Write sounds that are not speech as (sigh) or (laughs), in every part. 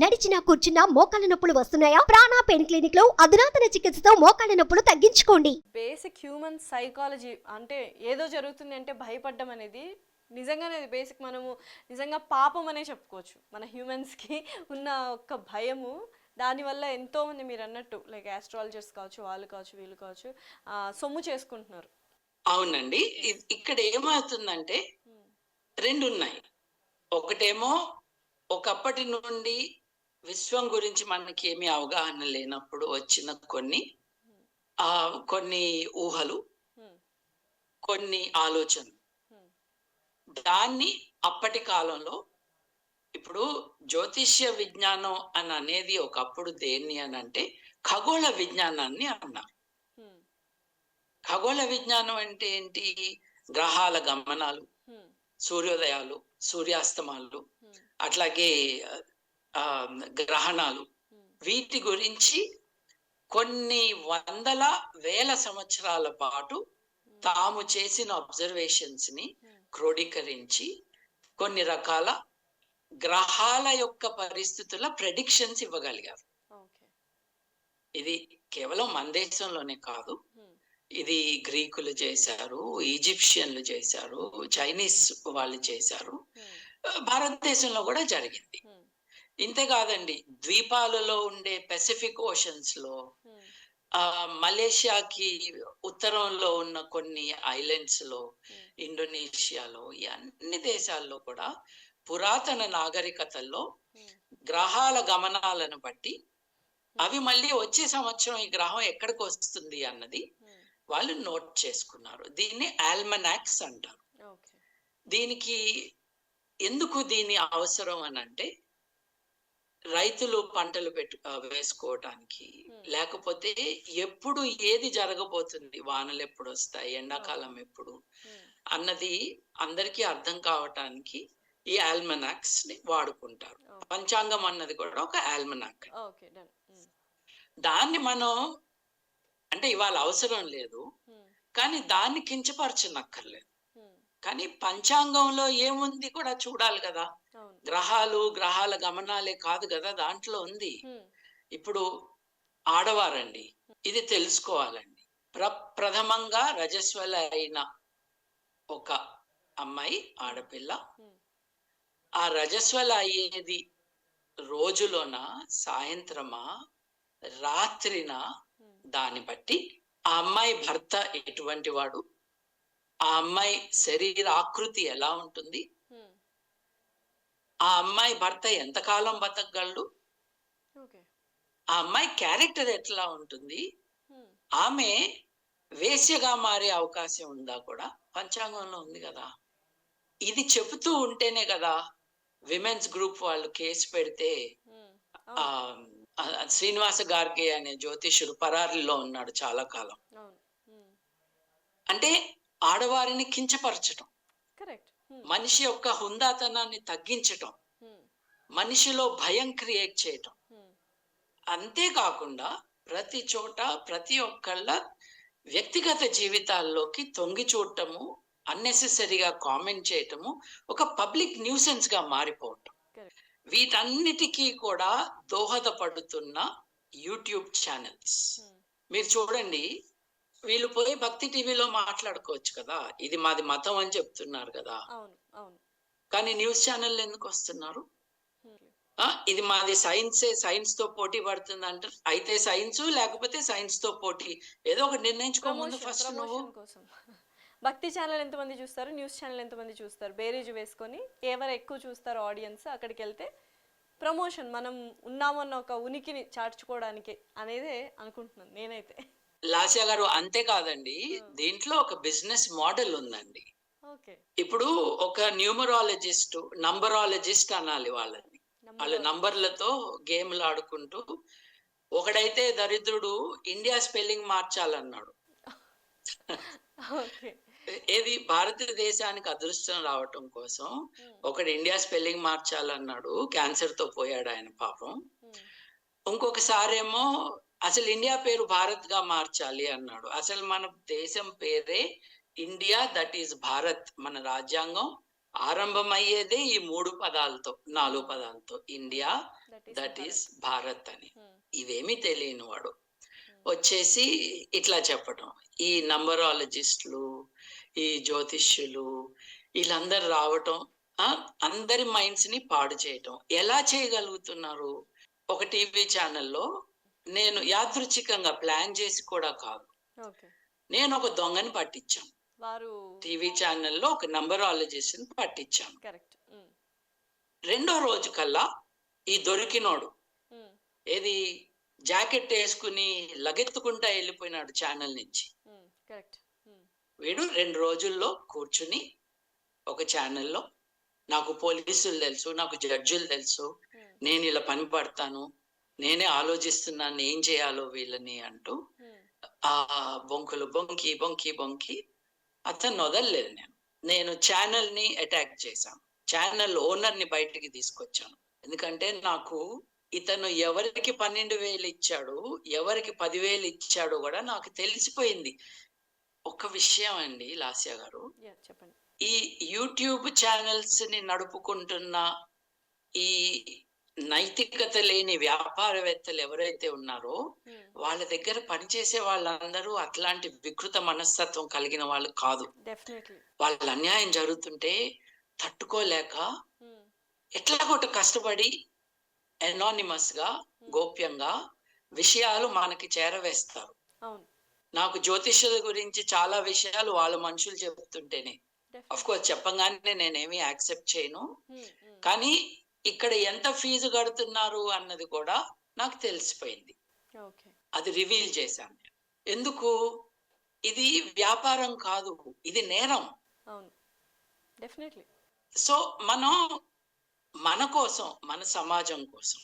నడిచినా కూర్చున్నా మోకాళ్ళ నొప్పులు వస్తున్నాయా? ప్రాణా పెయిన్ క్లినిక్లో అధునాతన చికిత్సతో మోకాళ్ళ నొప్పులు తగ్గించుకోండి. బేసిక్ హ్యూమన్ సైకాలజీ అంటే ఏదో జరుగుతుంది అంటే భయపడడం అనేది నిజంగానే అది బేసిక్ మనము నిజంగా పాపం అనే చెప్పుకోవచ్చు. మన హ్యూమన్స్కి ఉన్న ఒక్క భయము. దానివల్ల ఎంతోమంది మీరు అన్నట్టు లైక్ ఆస్ట్రాలజర్స్ కావచ్చు వాళ్ళు కావచ్చు వీళ్ళు కావచ్చు సొమ్ము చేసుకుంటున్నారు. అవునండి. ఇక్కడ ఏమవుతుందంటే రెండు ఉన్నాయి ఒకటేమో ఒకప్పటి నుండి విశ్వం గురించి మనకి ఏమీ అవగాహన లేనప్పుడు వచ్చిన కొన్ని ఆ కొన్ని ఊహలు. కొన్ని ఆలోచనలు. దాన్ని అప్పటి కాలంలో ఇప్పుడు జ్యోతిష్య విజ్ఞానం అని అనేది ఒకప్పుడు దేన్ని అని అంటే ఖగోళ విజ్ఞానాన్ని అన్నారు. ఖగోళ విజ్ఞానం అంటే ఏంటి గ్రహాల గమనాలు. సూర్యోదయాలు సూర్యాస్తమాలు. అట్లాగే గ్రహణాలు. వీటి గురించి కొన్ని వందల వేల సంవత్సరాల పాటు తాము చేసిన అబ్జర్వేషన్స్ని. క్రోడీకరించి కొన్ని రకాల గ్రహాల యొక్క పరిస్థితుల ప్రెడిక్షన్స్ ఇవ్వగలిగారు ఇది కేవలం మన దేశంలోనే కాదు. ఇది గ్రీకులు చేశారు ఈజిప్షియన్లు చేశారు చైనీస్ వాళ్ళు చేశారు. భారతదేశంలో కూడా జరిగింది Hmm. ఇంతే కాదండి ద్వీపాలలో ఉండే పెసిఫిక్ ఓషన్స్లో Hmm. ఆ మలేషియాకి ఉత్తరంలో ఉన్న కొన్ని ఐలాండ్స్లో Hmm. ఇండోనేషియాలో ఈ అన్ని దేశాల్లో కూడా పురాతన నాగరికతల్లో Hmm. గ్రహాల గమనాలను బట్టి అవి మళ్ళీ వచ్చే సంవత్సరం ఈ గ్రహం ఎక్కడికి వస్తుంది అన్నది. వాళ్ళు నోట్ చేసుకున్నారు దీన్ని ఆల్మనాక్స్ అంటారు దీనికి ఎందుకు దీని అవసరం అని అంటే రైతులు పంటలు పెట్టు వేసుకోవటానికి. లేకపోతే ఎప్పుడు ఏది జరగబోతుంది వానలు ఎప్పుడు వస్తాయి ఎండాకాలం ఎప్పుడు. అన్నది అందరికీ అర్థం కావటానికి ఈ ఆల్మనాక్స్ని వాడుకుంటారు. పంచాంగం అన్నది కూడా ఒక ఆల్మనాక్. దాన్ని మనం అంటే ఇవాళ అవసరం లేదు. కానీ దాన్ని కించపరచనక్కర్లేదు. కానీ పంచాంగంలో ఏముంది కూడా చూడాలి కదా గ్రహాలు గ్రహాల గమనాలే కాదు కదా దాంట్లో ఉంది. ఇప్పుడు ఆడవారండి ఇది తెలుసుకోవాలండి ప్ర ప్రథమంగా రజస్వల అయిన ఒక అమ్మాయి ఆడపిల్ల. ఆ రజస్వల అయ్యేది రోజులోన సాయంత్రమా రాత్రిన. దాన్ని బట్టి ఆ అమ్మాయి భర్త ఎటువంటి వాడు ఆ అమ్మాయి శరీర ఆకృతి ఎలా ఉంటుంది. ఆ అమ్మాయి భర్త ఎంతకాలం బతకగలడు? ఆ అమ్మాయి క్యారెక్టర్ ఎట్లా ఉంటుంది. ఆమె వేశ్యగా మారే అవకాశం ఉందా కూడా? పంచాంగంలో ఉంది కదా. ఇది చెబుతూ ఉంటేనే కదా విమెన్స్ గ్రూప్ వాళ్ళు కేసు పెడితే. ఆ శ్రీనివాస గార్గే అనే జ్యోతిషుడు పరారిలో ఉన్నాడు చాలా కాలం. అంటే ఆడవారిని కించపరచటం. కరెక్ట్. మనిషి యొక్క హుందాతనాన్ని తగ్గించటం Hmm. మనిషిలో భయం క్రియేట్ చేయటం Hmm. అంతేకాకుండా ప్రతి చోట ప్రతి ఒక్కళ్ళ వ్యక్తిగత జీవితాల్లోకి తొంగి చూడటము అన్నెసెసరీగా కామెంట్ చేయటము ఒక పబ్లిక్ న్యూసెన్స్గా మారిపోవటం. వీటన్నిటికీ కూడా దోహదపడుతున్న యూట్యూబ్ ఛానల్స్ Hmm. మీరు చూడండి వీళ్ళు పోయి భక్తి టీవీలో మాట్లాడుకోవచ్చు కదా. ఇది మాది మతం అని చెప్తున్నారు కదా. అవును అవును. కానీ న్యూస్ ఛానల్ ఎందుకు వస్తున్నారు? ఇది మాది సైన్సే సైన్స్తో పోటీ పడుతుంది అంటారు. అయితే సైన్స్ లేకపోతే సైన్స్తో పోటీ. ఏదో ఒకటి నిర్ణయించుకో ముందు ఫస్ట్ నువ్వు. (laughs) భక్తి ఛానల్ ఎంతమంది చూస్తారు? న్యూస్ ఛానల్ ఎంతమంది చూస్తారు? బేరీజు వేసుకొని ఎవరు ఎక్కువ చూస్తారు ఆడియన్స్ అక్కడికి వెళ్తే? ప్రమోషన్ మనం ఉన్నామన్న ఒక ఉనికిని చార్చుకోవడానికి అనేది అనుకుంటున్నాను నేనైతే. లాస్యా గారు అంతేకాదండి దీంట్లో ఒక బిజినెస్ మోడల్ ఉందండి. ఇప్పుడు ఒక న్యూమరాలజిస్ట్ నంబరాలజిస్ట్ అనాలి వాళ్ళని. వాళ్ళ నంబర్లతో గేమ్లు ఆడుకుంటూ ఒకడైతే దరిద్రుడు ఇండియా స్పెల్లింగ్ మార్చాలన్నాడు. ఏది? భారతదేశానికి అదృష్టం రావటం కోసం ఒకడు ఇండియా స్పెల్లింగ్ మార్చాలన్నాడు. క్యాన్సర్తో పోయాడు ఆయన పాపం. ఇంకొకసారేమో అసలు ఇండియా పేరు భారత్గా మార్చాలి అన్నాడు. అసలు మన దేశం పేరే ఇండియా దట్ ఈస్ భారత్. మన రాజ్యాంగం ఆరంభమయ్యేదే ఈ మూడు పదాలతో నాలుగు పదాలతో. India that is Bharat. అని. Hmm. ఇవేమీ తెలియని వాడు. వచ్చేసి ఇట్లా చెప్పటం. ఈ నంబరాలజిస్టులు ఈ జ్యోతిష్యులు వీళ్ళందరూ రావటం అందరి మైండ్స్ని పాడు చేయటం. ఎలా చేయగలుగుతున్నారు? ఒక టీవీ ఛానల్లో నేను యాదృచ్ఛికంగా ప్లాన్ చేసి కూడా కాదు. ఓకే. నేను ఒక దొంగని పట్టించాను. వారు టీవీ ఛానల్లో ఒక నంబరాలజిస్ట్ పట్టించాను. కరెక్ట్. రెండో రోజు కల్లా ఈ దొరికినోడు. ఏది? జాకెట్ వేసుకుని లగెత్తుకుంటా వెళ్ళిపోయినాడు ఛానల్ నుంచి. వీడు రెండు రోజుల్లో కూర్చుని ఒక ఛానల్లో నాకు పోలీసులు తెలుసు నాకు జడ్జిలు తెలుసు నేను ఇలా పని పడతాను నేనే ఆలోచిస్తున్నాను ఏం చేయాలో వీళ్ళని అంటూ ఆ బొంకులు బొంకి బొంకి బొంకి అతను వదలలేదు నేను. నేను ఛానల్ని అటాక్ చేశాను. ఛానల్ ఓనర్ని బయటికి తీసుకొచ్చాను. ఎందుకంటే నాకు ఇతను ఎవరికి పన్నెండు వేలు ఇచ్చాడు ఎవరికి పదివేలు ఇచ్చాడో కూడా నాకు తెలిసిపోయింది. ఒక విషయం అండి లాస్య గారు. చెప్పండి. ఈ యూట్యూబ్ ఛానల్స్ని నడుపుకుంటున్న ఈ నైతికత లేని వ్యాపారవేత్తలు ఎవరైతే ఉన్నారో వాళ్ళ దగ్గర పనిచేసే వాళ్ళందరూ అట్లాంటి వికృత మనస్తత్వం కలిగిన వాళ్ళు కాదు. వాళ్ళ అన్యాయం జరుగుతుంటే తట్టుకోలేక ఎట్లా కొట్ట కష్టపడి ఎనానిమస్గా గోప్యంగా విషయాలు మనకి చేరవేస్తారు. నాకు జ్యోతిష్యుల గురించి చాలా విషయాలు వాళ్ళ మనుషులు చెప్తుంటేనే. అఫ్ కోర్స్ చెప్పగానే నేనేమి యాక్సెప్ట్ చేయను. కానీ ఇక్కడ ఎంత ఫీజు కడుతున్నారు అన్నది కూడా నాకు తెలిసిపోయింది. ఓకే. అది రివీల్ చేశాను. ఎందుకు? ఇది వ్యాపారం కాదు ఇది నేరం. సో మనం మన కోసం మన సమాజం కోసం.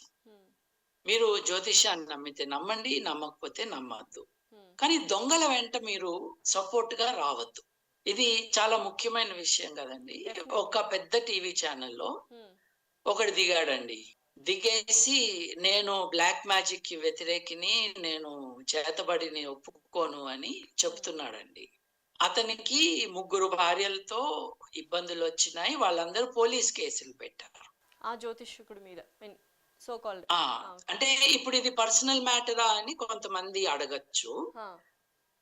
మీరు జ్యోతిష్యాన్ని నమ్మితే నమ్మండి నమ్మకపోతే నమ్మద్దు. కానీ దొంగల వెంట మీరు సపోర్ట్గా రావద్దు. ఇది చాలా ముఖ్యమైన విషయం కదండి. ఒక పెద్ద టీవీ ఛానల్లో ఒకడు దిగాడండి. దిగేసి నేను బ్లాక్ మ్యాజిక్కి వ్యతిరేకిని నేను చేతబడిని ఒప్పుకోను అని చెప్తున్నాడండి. అతనికి ముగ్గురు భార్యలతో ఇబ్బందులు వచ్చినాయి వాళ్ళందరూ పోలీస్ కేసులు పెట్టారు. ఆ జ్యోతిష్కుడి మీద సో కాల్డ్ అంటే ఇప్పుడు ఇది పర్సనల్ మ్యాటరా అని కొంతమంది అడగచ్చు.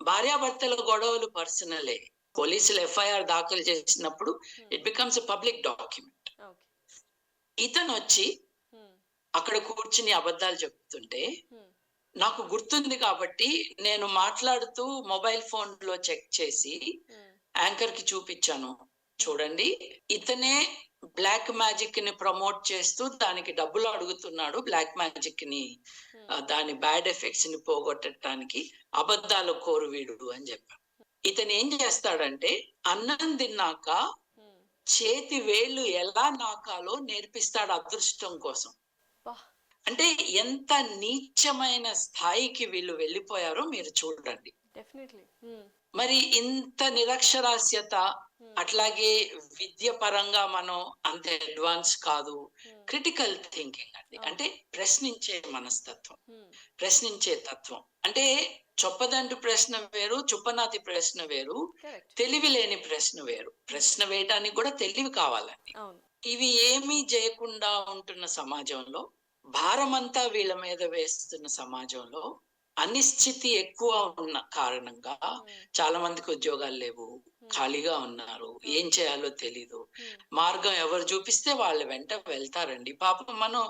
భార్యాభర్తల గొడవలు పర్సనలే. పోలీసులు ఎఫ్ఐఆర్ దాఖలు చేసినప్పుడు ఇట్ బికమ్స్ పబ్లిక్ డాక్యుమెంట్. ఇతను వచ్చి అక్కడ కూర్చుని అబద్ధాలు చెప్తుంటే నాకు గుర్తుంది కాబట్టి నేను మాట్లాడుతూ మొబైల్ ఫోన్లో చెక్ చేసి యాంకర్కి చూపించాను. చూడండి ఇతనే బ్లాక్ మ్యాజిక్ని ప్రమోట్ చేస్తూ దానికి డబ్బులు అడుగుతున్నాడు బ్లాక్ మ్యాజిక్ని దాని బ్యాడ్ ఎఫెక్ట్స్ని పోగొట్టడానికి అబద్ధాల కోరువీడు అని చెప్పాను. ఇతను ఏం చేస్తాడంటే అన్నం తిన్నాక చేతి వేళ్ళు ఎలా నాకాలో నేర్పిస్తాడు అదృష్టం కోసం. అంటే ఎంత నీచమైన స్థాయికి వీళ్ళు వెళ్ళిపోయారో మీరు చూడండి. డెఫినెట్లీ మరి ఇంత నిరక్షరాస్యత అట్లాగే విద్య పరంగా మనం అంత అడ్వాన్స్ కాదు. క్రిటికల్ థింకింగ్ అండి అంటే ప్రశ్నించే మనస్తత్వం. ప్రశ్నించే తత్వం. అంటే చొప్పదంటు ప్రశ్న వేరు చుప్పనాతి ప్రశ్న వేరు తెలివి లేని ప్రశ్న వేరు. ప్రశ్న వేయటానికి కూడా తెలివి కావాలండి. ఇవి ఏమీ చేయకుండా ఉంటున్న సమాజంలో భారమంతా వీళ్ళ మీద వేస్తున్న సమాజంలో అనిశ్చితి ఎక్కువ ఉన్న కారణంగా చాలా మందికి ఉద్యోగాలు లేవు ఖాళీగా ఉన్నారు ఏం చేయాలో తెలీదు. మార్గం ఎవరు చూపిస్తే వాళ్ళ వెంట వెళ్తారండి. పాపం మనం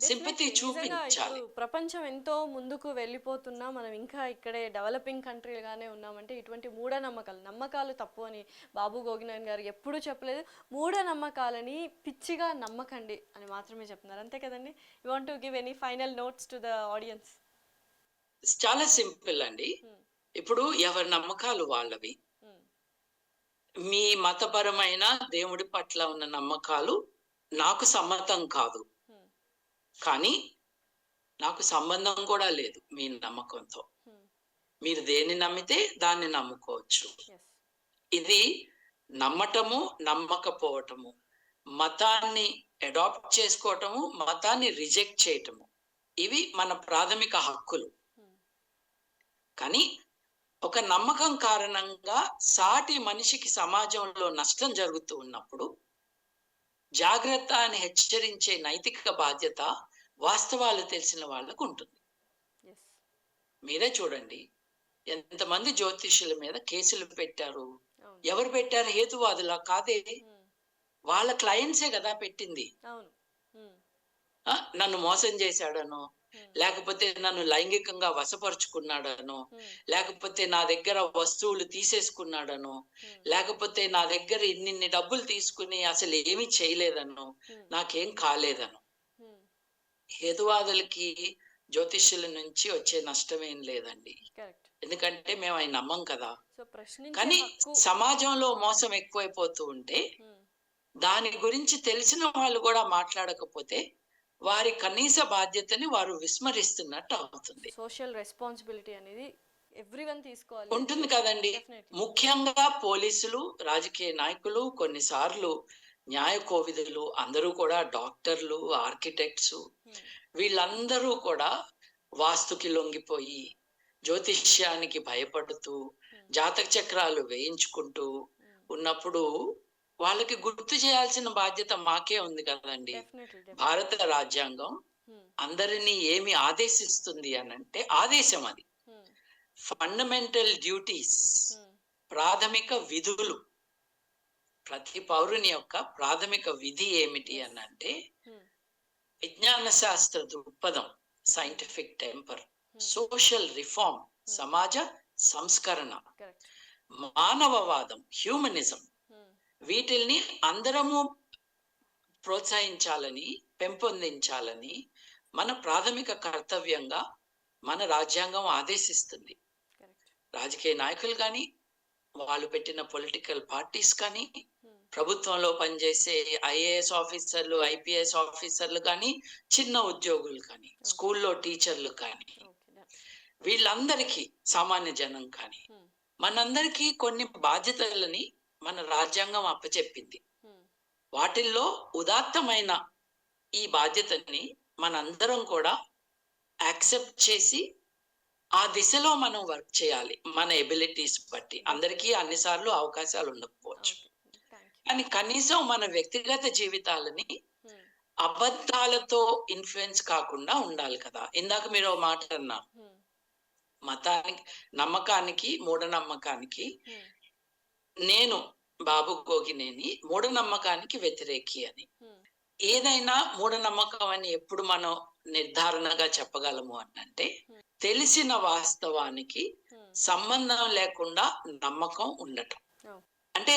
సింపతి చూపించాలి. ప్రపంచం ఎంతో ముందుకు వెళ్ళిపోతున్నా మనం ఇంకా ఇక్కడే డెవలపింగ్ కంట్రీగానే ఉన్నామంటే ఇటువంటి మూఢనమ్మకాలు నమ్మకాలు తప్పు అని బాబు గోగినాయన్ గారు ఎప్పుడూ చెప్పలేదు. మూఢనమ్మకాలని పిచ్చిగా నమ్మకండి అని మాత్రమే చెప్తున్నారు. అంతే కదండి? You want to give any final notes to the audience చాలా సింపుల్ అండి. ఇప్పుడు ఎవరి నమ్మకాలు వాళ్ళవి. మీ. మతపరమైన దేవుడి పట్ల ఉన్న నమ్మకాలు నాకు సమ్మతం కాదు. కానీ నాకు సంబంధం కూడా లేదు మీ నమ్మకంతో. మీరు దేన్ని నమ్మితే దాన్ని నమ్ముకోవచ్చు. ఇది నమ్మటము నమ్మకపోవటము మతాన్ని అడాప్ట్ చేసుకోవటము మతాన్ని రిజెక్ట్ చేయటము. ఇవి మన ప్రాథమిక హక్కులు. కానీ ఒక నమ్మకం కారణంగా సాటి మనిషికి సమాజంలో నష్టం జరుగుతూ ఉన్నప్పుడు జాగ్రత్త అని హెచ్చరించే నైతిక బాధ్యత వాస్తవాలు తెలిసిన వాళ్ళకు ఉంటుంది. మీరే చూడండి. ఎంతమంది జ్యోతిష్యుల మీద కేసులు పెట్టారు. ఎవరు పెట్టారు? హేతువాదులా కాదే. వాళ్ళ క్లయింట్సే కదా పెట్టింది. నన్ను మోసం చేశాడనో లేకపోతే నన్ను లైంగికంగా వశపరుచుకున్నాడనో లేకపోతే నా దగ్గర వస్తువులు తీసేసుకున్నాడనో లేకపోతే నా దగ్గర ఇన్నిన్ని డబ్బులు తీసుకుని అసలు ఏమీ చేయలేదనో నాకేం కాలేదనో. హేతువాదులకి జ్యోతిష్యుల నుంచి వచ్చే నష్టం ఏం లేదండి ఎందుకంటే మేము ఆయన నమ్మం కదా. కానీ సమాజంలో మోసం ఎక్కువైపోతూ ఉంటే దాని గురించి తెలిసిన వాళ్ళు కూడా మాట్లాడకపోతే వారి కనీస బాధ్యతని వారు విస్మరిస్తున్నట్టు అవుతుంది. సోషల్ రెస్పాన్సిబిలిటీ అనేది తీసుకోవాలి. ఉంటుంది కదండి. ముఖ్యంగా పోలీసులు రాజకీయ నాయకులు కొన్నిసార్లు న్యాయ కోవిదులు అందరూ కూడా డాక్టర్లు ఆర్కిటెక్ట్స్ ఉమ్, వీళ్ళందరూ కూడా వాస్తుకి లొంగిపోయి జ్యోతిష్యానికి భయపడుతూ జాతక చక్రాలు వేయించుకుంటూ ఉమ్, ఉన్నప్పుడు వాళ్ళకి గుర్తు చేయాల్సిన బాధ్యత మాకే ఉంది కదండి. భారత రాజ్యాంగం ఉమ్, అందరినీ ఏమి ఆదేశిస్తుంది అనంటే ఆదేశం అది. ఫండమెంటల్ డ్యూటీస్ ఉమ్, ప్రాథమిక విధులు. ప్రతి పౌరుని యొక్క ప్రాథమిక విధి ఏమిటి. అనంటే ఉమ్, విజ్ఞాన శాస్త్ర దృక్పథం scientific temper Hmm. Social reform సమాజ సంస్కరణ. మానవవాదం హ్యూమనిజం వీటిల్ని అందరము ప్రోత్సహించాలని పెంపొందించాలని మన ప్రాథమిక కర్తవ్యంగా మన రాజ్యాంగం ఆదేశిస్తుంది. రాజకీయ నాయకులు కానీ వాళ్ళు పెట్టిన పొలిటికల్ పార్టీస్ కానీ ఉమ్, ప్రభుత్వంలో పనిచేసే ఐఏఎస్ ఆఫీసర్లు ఐపీఎస్ ఆఫీసర్లు కానీ చిన్న ఉద్యోగులు కానీ స్కూల్లో టీచర్లు కానీ. వీళ్ళందరికీ సామాన్య జనం కానీ ఉమ్, మనందరికీ కొన్ని బాధ్యతలని మన రాజ్యాంగం అప్పచెప్పింది. వాటిల్లో ఉదాత్తమైన ఈ బాధ్యతని మనందరం కూడా యాక్సెప్ట్ చేసి ఆ దిశలో మనం వర్క్ చేయాలి. మన ఎబిలిటీస్ బట్టి. అందరికీ అన్నిసార్లు అవకాశాలు ఉండకపోవచ్చు. కానీ కనీసం మన వ్యక్తిగత జీవితాలని అబద్ధాలతో ఇన్ఫ్లుయెన్స్ కాకుండా ఉండాలి కదా. ఇందాక మీరు మాట అన్నారు. మతానికి నమ్మకానికి మూఢనమ్మకానికి నేను బాబు గోగినేని మూఢనమ్మకానికి వ్యతిరేకి అని. ఏదైనా మూఢనమ్మకం అని ఎప్పుడు మనం నిర్ధారణగా చెప్పగలము అంటే తెలిసిన వాస్తవానికి సంబంధం లేకుండా నమ్మకం ఉండటం. అంటే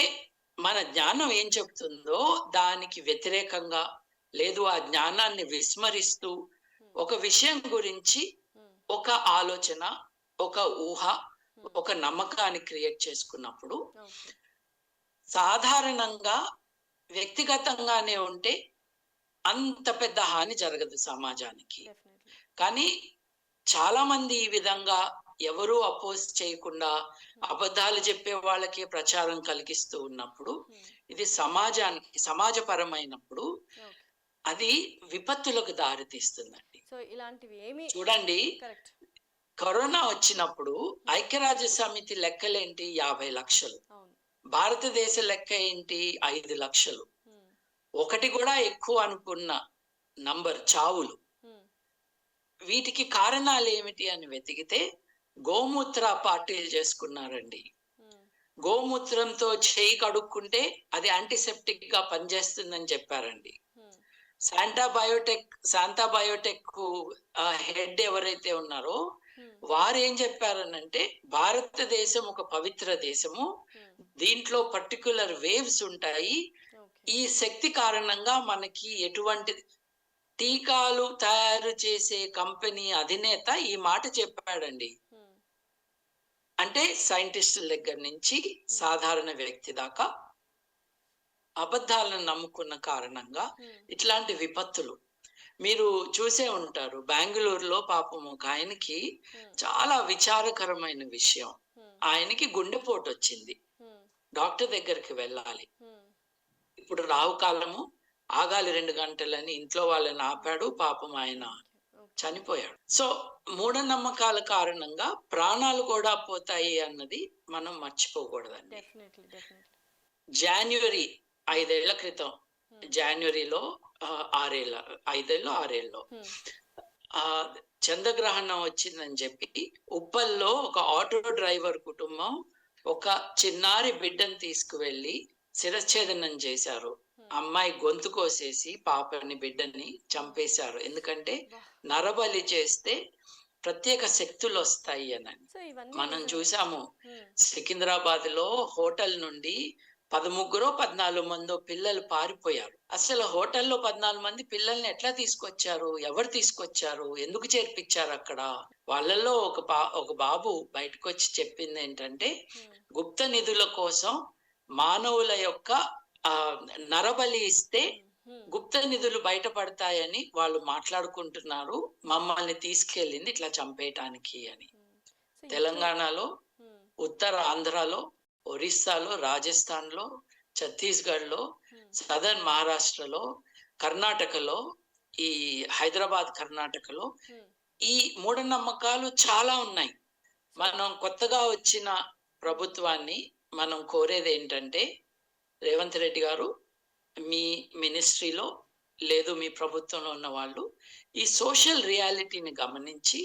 మన జ్ఞానం ఏం చెప్తుందో దానికి వ్యతిరేకంగా లేదు ఆ జ్ఞానాన్ని విస్మరిస్తూ ఒక విషయం గురించి ఒక ఆలోచన ఒక ఊహ ఒక నమ్మకాన్ని క్రియేట్ చేసుకున్నప్పుడు. సాధారణంగా వ్యక్తిగతంగానే ఉంటే అంత పెద్ద హాని జరగదు సమాజానికి. కానీ చాలా మంది ఈ విధంగా ఎవరూ అపోజ్ చేయకుండా అబద్ధాలు చెప్పే వాళ్ళకే ప్రచారం కలిగిస్తూ ఉన్నప్పుడు ఉమ్, ఇది సమాజానికి సమాజపరమైనప్పుడు. అది విపత్తులకు దారితీస్తుందండి సో ఇలాంటివి ఏమి చూడండి కరోనా వచ్చినప్పుడు ఐక్యరాజ్య సమితి లెక్కలేంటి? యాభై లక్షలు. భారతదేశ లెక్క ఏంటి? ఐదు లక్షలు. ఒకటి కూడా ఎక్కువ అనుకున్న నంబర్ చావులు. వీటికి కారణాలు ఏమిటి అని వెతికితే గోమూత్ర పార్టీలు చేసుకున్నారండి. గోమూత్రంతో చేయి కడుక్కుంటే అది యాంటీసెప్టిక్గా పనిచేస్తుందని చెప్పారండి. Shantha Biotech Shantha Biotech head ఎవరైతే ఉన్నారో వారు ఏం చెప్పారనంటే భారతదేశం ఒక పవిత్ర దేశము. దీంట్లో పర్టికులర్ వేవ్స్ ఉంటాయి. ఈ శక్తి కారణంగా మనకి ఎటువంటి టీకాలు తయారు చేసే కంపెనీ అధినేత ఈ మాట చెప్పాడండి. అంటే సైంటిస్టుల దగ్గర నుంచి సాధారణ వ్యక్తి దాకా అబద్ధాలను నమ్ముకున్న కారణంగా ఇట్లాంటి విపత్తులు మీరు చూసే ఉంటారు. బెంగళూరులో పాపం ఒక ఆయనకి చాలా విచారకరమైన విషయం. ఆయనకి గుండెపోటు వచ్చింది డాక్టర్ దగ్గరికి వెళ్ళాలి. ఇప్పుడు రావుకాలము ఆగాలి రెండు గంటలని ఇంట్లో వాళ్ళని ఆపాడు పాపం ఆయన. చనిపోయాడు. సో మూఢనమ్మకాల కారణంగా ప్రాణాలు కూడా పోతాయి అన్నది మనం మర్చిపోకూడదండి. జాన్యువరి ఐదేళ్ళ క్రితం జనవరిలో ఆరేళ్ళ ఐదేళ్ళు ఆరేళ్ళు. చంద్రగ్రహణం వచ్చిందని చెప్పి ఉప్పల్లో ఒక ఆటో డ్రైవర్ కుటుంబం ఒక చిన్నారి బిడ్డను తీసుకువెళ్ళి శిరచ్ఛేదనం చేశారు. అమ్మాయి గొంతు కోసేసి పాపని బిడ్డని చంపేశారు. ఎందుకంటే నరబలి చేస్తే ప్రత్యేక శక్తులు వస్తాయి అని మనం. చూసాము. సికింద్రాబాద్లో హోటల్ నుండి పదముగ్గురో పద్నాలుగు మందో పిల్లలు పారిపోయారు. అసలు హోటల్లో పద్నాలుగు మంది పిల్లల్ని ఎట్లా తీసుకొచ్చారు? ఎవరు తీసుకొచ్చారు? ఎందుకు చేర్పించారు అక్కడ? వాళ్ళల్లో ఒక బా ఒక బాబు బయటకు వచ్చి చెప్పింది ఏంటంటే. గుప్త నిధుల కోసం మానవుల యొక్క ఆ నరబలి ఇస్తే. గుప్త నిధులు బయటపడతాయని వాళ్ళు మాట్లాడుకుంటున్నారు. మమ్మల్ని తీసుకెళ్ళింది ఇట్లా చంపేయటానికి అని. తెలంగాణలో. ఉత్తర ఆంధ్రాలో ఒరిస్సాలో రాజస్థాన్లో ఛత్తీస్గఢ్లో హ్మ్. సదర్న్ మహారాష్ట్రలో కర్ణాటకలో ఈ హైదరాబాద్ కర్ణాటకలో హ్మ్. ఈ మూఢనమ్మకాలు చాలా ఉన్నాయి మనం కొత్తగా వచ్చిన ప్రభుత్వాన్ని మనం కోరేది ఏంటంటే రేవంత్ రెడ్డి గారు మీ మినిస్ట్రీలో లేదు మీ ప్రభుత్వంలో ఉన్న వాళ్ళు ఈ సోషల్ రియాలిటీని గమనించి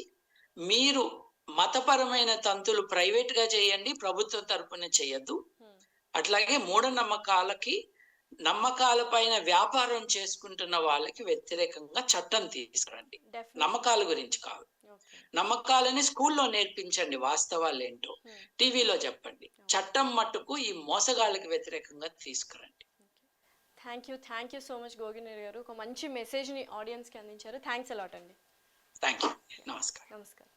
మీరు మతపరమైన తంతులు ప్రైవేట్గా చేయండి ప్రభుత్వం తరపున చేయొద్దు. హ్మ్. అట్లాగే మూఢనమ్మకాలకి నమ్మకాల పైన వ్యాపారం చేసుకుంటున్న వాళ్ళకి వ్యతిరేకంగా చట్టం తీసుకురండి. నమ్మకాల గురించి కాదు. నమ్మకాలని స్కూల్లో నేర్పించండి వాస్తవాలు ఏంటో హ్మ్. టీవీలో చెప్పండి. చట్టం మట్టుకు ఈ మోసగాళ్ళకి వ్యతిరేకంగా తీసుకురండి. Thank you thank you so much గోగినేర్ గారు. ఒక మంచి మెసేజ్ని ఆడియన్స్కి అందించారు. థ్యాంక్స్ అలాట్ అండి. థ్యాంక్ యూ నమస్కారం నమస్కారం